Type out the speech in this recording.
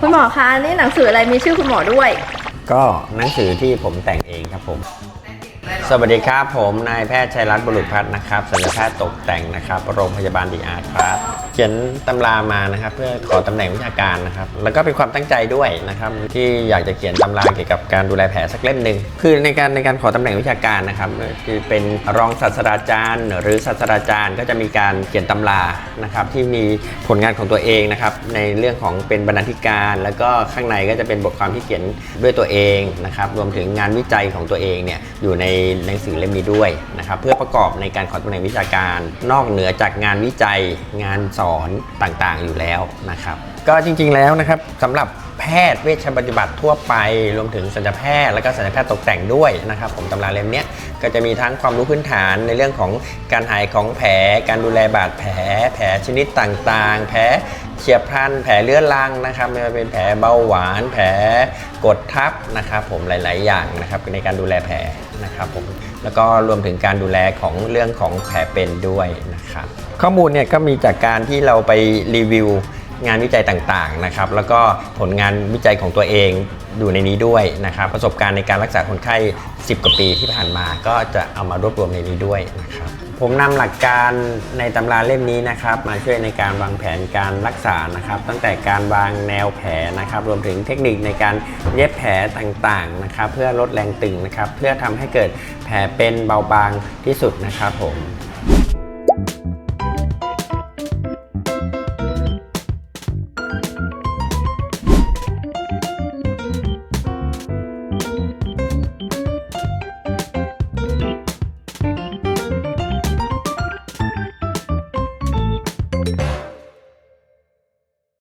คุณหมอคะนี่หนังสืออะไรมีชื่อคุณหมอด้วย ก็หนังสือที่ผมแต่งเองครับผม สวัสดีครับผมนายแพทย์ชัยรัตน์บุรุษพัฒน์นะครับศัลยแพทย์ตกแต่งนะครับ โรงพยาบาลดีอาร์ครับ เขียนตำรามานะครับ เพื่อขอตำแหน่งวิชาการนะครับ แล้วก็เป็นความตั้งใจด้วยนะครับ ที่อยากจะเขียนตำราเกี่ยวกับการดูแลแผลสักเล่มหนึ่งคือในการในการขอตำแหน่งวิชาการนะครับคือเป็นรองศาสตราจารย์ หรือศาสตราจารย์ก็จะมีการเขียนตำรานะครับที่มีผลงานของตัวเองนะครับในเรื่องของเป็นบรรณาธิการ แล้วก็ข้างในก็จะเป็นบทความที่เขียนด้วยตัวเองนะครับรวมถึงงานวิจัยของตัวเองเนี่ยอยู่ในหนังสือเล่มนี้ด้วยนะครับเพื่อประกอบในการขอตำแหน่งวิชาการ นอกเหนือจากงานวิจัยงานสอนต่างๆอยู่แล้วนะครับ ก็จริงๆแล้วนะครับสำหรับ แพทย์เวชปฏิบัติทั่วไป รวมถึงสัญญาแพทย์และก็สัญญาแพทย์ตกแต่งด้วยนะครับผมตำราเล่มนี้ก็จะมีทั้งความรู้พื้นฐานในเรื่องของการหายของแผล การดูแลบาดแผล แผลชนิดต่างๆ แผลเฉียบพลันแผลเลื้อรังนะครับไม่ว่าเป็นแผลเบาหวาน แผลกดทับนะครับผมหลาย ๆ อย่างนะครับในการดูแลแผลนะครับผมแล้วก็รวมถึงการดูแลของเรื่องของแผลเป็นด้วยนะครับข้อมูลเนี่ยก็มีจากการที่เราไปรีวิว งานวิจัยต่างๆนะครับแล้วก็ผลงานวิจัยของตัวเองอยู่ในนี้ด้วยนะครับประสบการณ์ในการรักษาคนไข้ 10 กว่าปีที่ผ่านมา ก็จะเอามารวบรวมในนี้ด้วยนะครับผมนำหลักการในตำราเล่มนี้นะครับมาช่วยในการวางแผนการรักษานะครับ ตั้งแต่การวางแนวแผลนะครับ รวมถึงเทคนิคในการเย็บแผลต่างๆนะครับ เพื่อลดแรงตึงนะครับ เพื่อทำให้เกิดแผลเป็นเบาบางที่สุดนะครับผม